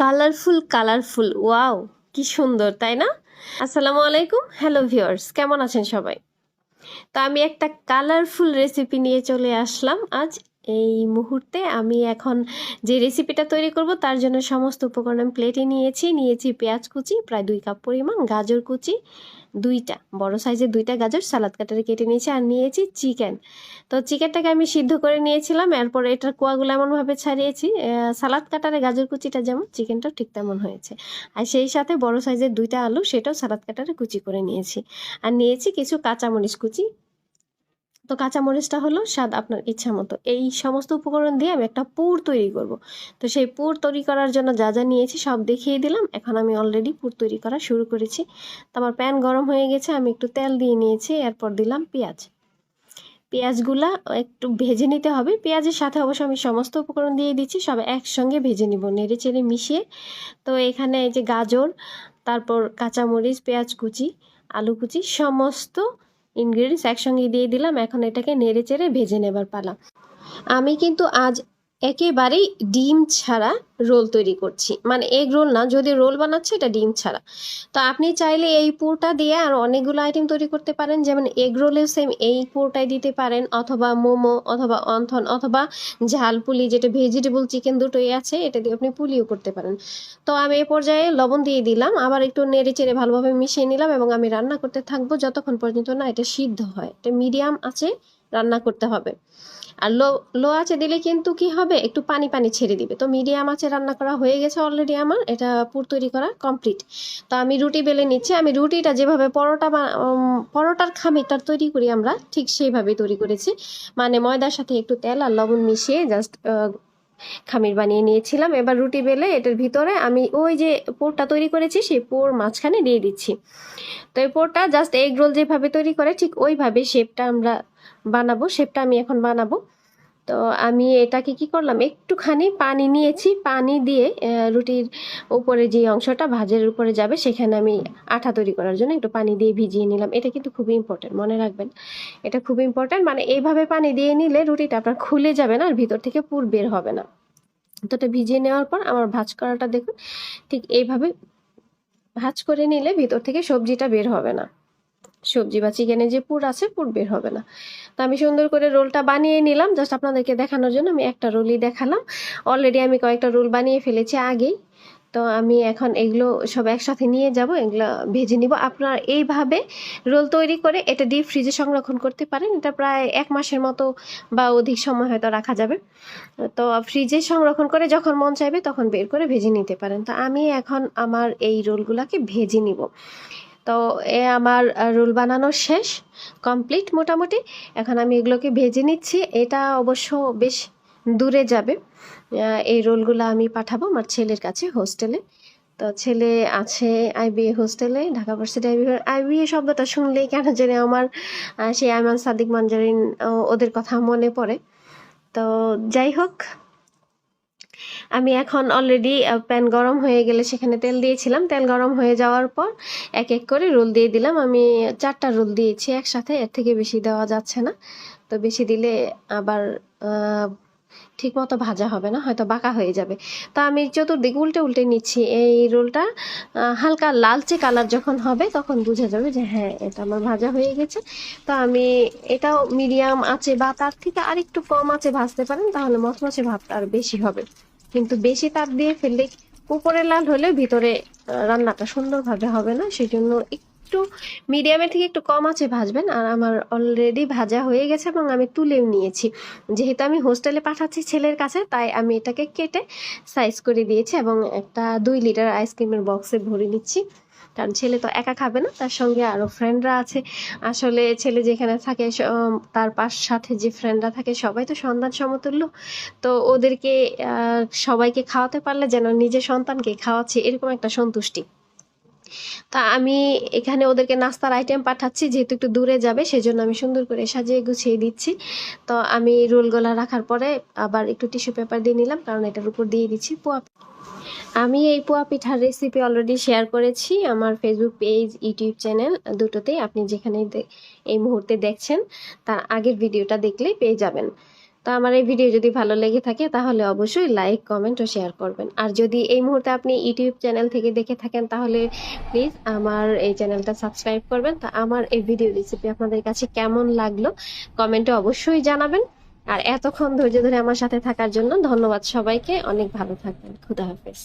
Colourful colourful. Wow, কি সুন্দর, তাই না? আসসালামু আলাইকুম। হ্যালো ভিউয়ার্স, কেমন আছেন সবাই? তো আমি একটা কালারফুল রেসিপি নিয়ে চলে আসলাম আজ। এই মুহূর্তে আমি এখন যে রেসিপিটা তৈরি করব, তার জন্য সমস্ত উপকরণ আমি প্লেটে নিয়েছি। নিয়েছি পেঁয়াজ কুচি, প্রায় দুই কাপ পরিমাণ গাজর কুচি, দুইটা, বড় সাইজের দুইটা গাজর সালাদ কাটারে কেটে নিয়েছি আর নিয়েছি চিকেন তো চিকেনটাকে আমি সিদ্ধ করে নিয়েছিলাম, এরপর এটার কোয়াগুলো এমনভাবে ছাড়িয়েছি সালাদ কাটারে গাজর কুচিটা যেমন চিকেনটাও ঠিক তেমন হয়েছে। আর সেই সাথে বড় সাইজের দুইটা আলু, সেটাও সালাদ কাটারে কুচি করে নিয়েছি। আর নিয়েছি কিছু কাঁচামরিচ কুচি তো কাঁচামরিচটা হলো স্বাদ আপনার ইচ্ছা মতো। এই সমস্ত উপকরণ দিয়ে আমি একটা পুর তৈরি করব। তো সেই পুর তৈরি করার জন্য যা যা নিয়েছি সব দেখিয়ে দিলাম। এখন আমি অলরেডি পুর তৈরি করা শুরু করেছি। তো আমার প্যান গরম হয়ে গেছে, আমি একটু তেল দিয়ে নিয়েছি, এরপর দিলাম পেঁয়াজ। পেঁয়াজগুলা একটু ভেজে নিতে হবে। পেঁয়াজের সাথে অবশ্য আমি সমস্ত উপকরণ দিয়ে দিচ্ছি, সব একসঙ্গে ভেজে নিব নেড়ে চেড়ে মিশিয়ে। তো এখানে এই যে গাজর, তারপর কাঁচামরিচ, পেঁয়াজ কুচি, আলু কুচি, সমস্ত ইনগ্রিডিয়েন্টস একসঙ্গে দিয়ে দিলাম, এখন এটাকে নেড়ে চেড়ে ভেজে নেবার পালা। আমি কিন্তু আজ একেবারেই ডিম ছাড়া রোল তৈরি করছি। মানে এগ রোল না, যদি রোল বানাচ্ছে এটা ডিম ছাড়া। তো আপনি চাইলে এই পুরটা দিয়ে আর অনেকগুলো আইটেম তৈরি করতে পারেন। যেমন এগ রোলেও সেম এই পুরটাই দিতে পারেন। অথবা মোমো, অথবা অন্থন, অথবা ঝাল পুলি, যেটা ভেজিটেবল চিকেন দুটোই আছে, এটা দিয়ে আপনি পুলিও করতে পারেন। তো আমি এ পর্যায়ে লবণ দিয়ে দিলাম। আবার একটু নেড়ে চেড়ে ভালোভাবে মিশিয়ে নিলাম এবং আমি রান্না করতে থাকব যতক্ষণ পর্যন্ত না এটা সিদ্ধ হয়। এটা মিডিয়াম আছে, রান্না করতে হবে। আর লো লো আঁচে দিলে কিন্তু কি হবে? একটু পানি পানি ছেড়ে দিবে। তো মিডিয়াম আঁচে রান্না করা হয়ে গেছে অলরেডি আমার। এটা পুর তৈরি করা কমপ্লিট তো আমি রুটি বেলে নিচ্ছি। আমি রুটিটা যেভাবে পরোটা পরোটার খামিরটা তৈরি করি আমরা, ঠিক সেইভাবে তৈরি করেছি। মানে ময়দার সাথে একটু তেল আর লবণ মিশিয়ে জাস্ট খামির বানিয়ে নিয়েছিলাম। এবার রুটি বেলে এটার ভিতরে আমি ওই যে পোরটা তৈরি করেছি, সেই পোর মাঝখানে দিয়ে দিচ্ছি। তো এই পোরটা জাস্ট এগ রোল যেভাবে তৈরি করে, ঠিক ওইভাবে শেপটা আমরা বানাবো। শেপটা আমি এখন বানাবো। তো আমি এটাকে কি করলাম? একটুখানি পানি নিয়েছি। পানি দিয়ে রুটির উপরে যে অংশটা ভাজের উপরে যাবে, সেখানে আমি আঠা তৈরি করার জন্য একটু পানি দিয়ে ভিজিয়ে নিলাম। এটা কিন্তু খুবই ইম্পর্টেন্ট মনে রাখবেন। এটা খুব ইম্পর্টেন্ট মানে এইভাবে পানি দিয়ে নিলে রুটিটা আপনার খুলে যাবে না, আর ভিতর থেকে পুর বের হবে না। তো এটা ভিজিয়ে নেওয়ার পর আমার ভাজ করাটা দেখুন, ঠিক এইভাবে ভাজ করে নিলে ভিতর থেকে সবজিটা বের হবে না। সবজি বা চিকেনের যে পুর আছে, পুর বের হবে না। তো আমি সুন্দর করে রোলটা বানিয়ে নিলাম। জাস্ট আপনাদেরকে দেখানোর জন্য আমি একটা রোলই দেখালাম। অলরেডি আমি কয়েকটা রোল বানিয়ে ফেলেছি আগেই। তো আমি এখন এগুলো সব একসাথে নিয়ে যাব, এগুলো ভেজে নিব। আপনার এইভাবে রোল তৈরি করে এটা ডিপ ফ্রিজে সংরক্ষণ করতে পারেন। এটা প্রায় এক মাসের মতো বা অধিক সময় হয়তো রাখা যাবে। তো ফ্রিজে সংরক্ষণ করে যখন মন চাইবে তখন বের করে ভেজে নিতে পারেন। তো আমি এখন আমার এই রোলগুলোকে ভেজে নিব। তো এ আমার রোল বানানো শেষ কমপ্লিট মোটামুটি। এখন আমি এগুলোকে ভেজে নিচ্ছি। এটা অবশ্য বেশ দূরে যাবে। এই রোলগুলো আমি পাঠাবো আমার ছেলের কাছে হোস্টেলে। তো ছেলে আছে আইবিএ হোস্টেলে, ঢাকা ভার্সিটি আইবিএ আইবিএ শব্দটা শুনলেই কেন জানি আমার সেই আইমান সাদিক মঞ্জারিন ওদের কথা মনে পড়ে। তো যাই হোক আমি এখন অলরেডি প্যান গরম হয়ে গেলে সেখানে তেল দিয়েছিলাম। তেল গরম হয়ে যাওয়ার পর এক এক করে রোল দিয়ে দিলাম। আমি চারটা রোল দিয়েছি একসাথে, এর থেকে বেশি দেওয়া যাচ্ছে না। তো বেশি দিলে আবার ঠিক মতো ভাজা হবে না, হয়তো বাঁকা হয়ে যাবে। তো আমি চতুর্দিকে উল্টে উল্টে নিচ্ছি। এই রোলটা হালকা লালচে কালার যখন হবে, তখন বোঝা যাবে যে হ্যাঁ এটা আমার ভাজা হয়ে গেছে। তো আমি এটাও মিডিয়াম আছে বা তার থেকে আরেকটু কম আছে ভাজতে পারেন, তাহলে মচমচে ভাবটা আর বেশি হবে। কিন্তু বেশি তাপ দিয়ে ফেললে, উপরে লাল হলে ভিতরে রান্নাটা সুন্দরভাবে হবে না সেই জন্য একটু মিডিয়ামের থেকে একটু কম আছে, ভাজবেন। আর আমার অলরেডি ভাজা হয়ে গেছে এবং আমি তুলেও নিয়েছি। যেহেতু আমি হোস্টেলে পাঠাচ্ছি ছেলের কাছে, তাই আমি এটাকে কেটে সাইজ করে দিয়েছি এবং একটা দুই লিটার আইসক্রিমের বক্সে ভরে নিচ্ছি। কারণ ছেলে তো একা খাবে না, তার সঙ্গে আরও ফ্রেন্ডরা আছে। আসলে ছেলে যেখানে থাকে তার পাশ সাথে যে ফ্রেন্ডরা থাকে, সবাই তো সন্তান সমতুল্য। তো ওদেরকে সবাইকে খাওয়াতে পারলে যেন নিজের সন্তানকে খাওয়াচ্ছে, এরকম একটা সন্তুষ্টি। তা আমি এখানে ওদেরকে নাস্তার আইটেম পাঠাচ্ছি, যেহেতু একটু দূরে যাবে, সেজন্য আমি সুন্দর করে সাজিয়ে গুছিয়ে দিচ্ছি। তো আমি রোলগুলা রাখার পরে আবার একটু টিস্যু পেপার দিয়ে নিলাম, কারণ এটার উপর দিয়ে দিচ্ছি পোয়া আমি এই পোয়া পিঠার রেসিপি অলরেডি শেয়ার করেছি আমার ফেসবুক পেজ ইউটিউব চ্যানেল দুটোতেই। আপনি যেখানে এই মুহূর্তে দেখছেন, তার আগের ভিডিওটা দেখলেই পেয়ে যাবেন। তো আমার এই ভিডিও যদি ভালো লেগে থাকে, তাহলে অবশ্যই লাইক কমেন্ট ও শেয়ার করবেন। আর যদি এই মুহূর্তে আপনি ইউটিউব চ্যানেল থেকে দেখে থাকেন, তাহলে প্লিজ আমার এই চ্যানেলটা সাবস্ক্রাইব করবেন। তা আমার এই ভিডিও রেসিপি আপনাদের কাছে কেমন লাগল কমেন্টে অবশ্যই জানাবেন। আর এতক্ষণ ধৈর্য ধরে আমার সাথে থাকার জন্য ধন্যবাদ সবাইকে। অনেক ভালো থাকবেন। খুদা হাফেজ।